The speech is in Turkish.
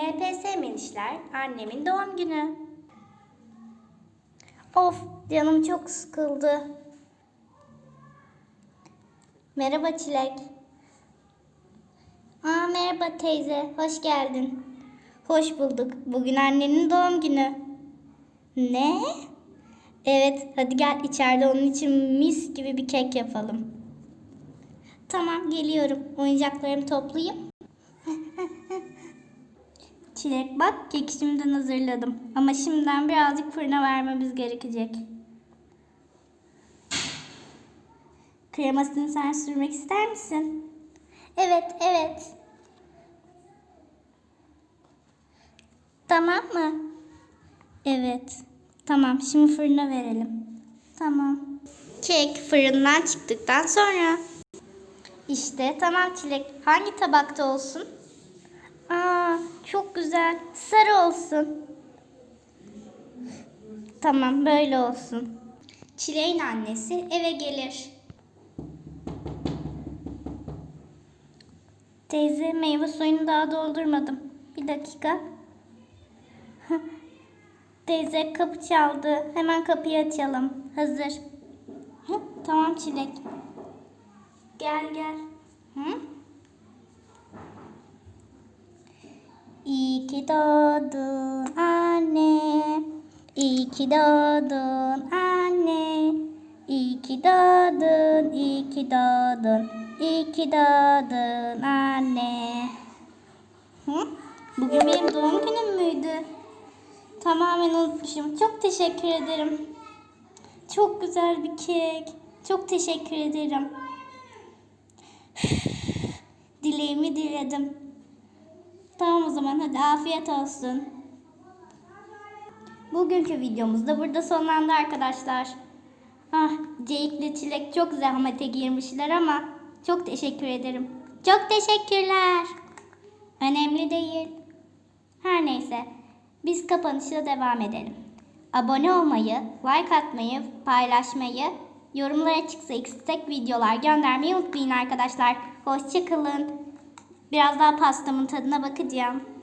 NPS Melişler annemin doğum günü. Of canım çok sıkıldı. Merhaba Çilek. Aa merhaba teyze, hoş geldin. Hoş bulduk. Bugün annenin doğum günü. Ne? Evet, hadi gel içeride onun için mis gibi bir kek yapalım. Tamam, geliyorum. Oyuncaklarımı toplayayım. Çilek bak, keki şimdiden hazırladım. Ama şimdiden birazcık fırına vermemiz gerekecek. Kremasını sen sürmek ister misin? Evet, evet. Tamam mı? Evet. Tamam, şimdi fırına verelim. Tamam. Kek fırından çıktıktan sonra. İşte tamam Çilek. Hangi tabakta olsun? Aa, çok güzel. Sarı olsun. Tamam, böyle olsun. Çileğin annesi eve gelir. Teyze meyve suyunu daha doldurmadım. Bir dakika. Teyze kapı çaldı. Hemen kapıyı açalım. Hazır. Hı, tamam Çilek. Gel gel. Hı? İyi ki doğdun anne. İyi ki doğdun anne. İyi ki doğdun, iyi ki doğdun. İyi ki doğdun anne. Hı? Bugün benim doğum günüm müydü? Tamamen unutmuşum. Çok teşekkür ederim. Çok güzel bir kek. Çok teşekkür ederim. Dileğimi diledim. Tamam o zaman hadi afiyet olsun. Bugünkü videomuz da burada sonlandı arkadaşlar. Ah, Ceyik'le Çilek çok zahmete girmişler ama çok teşekkür ederim. Çok teşekkürler. Önemli değil. Her neyse, biz kapanışa devam edelim. Abone olmayı, like atmayı, paylaşmayı, yorumlara çıksa istek videolar göndermeyi unutmayın arkadaşlar. Hoşçakalın. Biraz daha pastamın tadına bakacağım.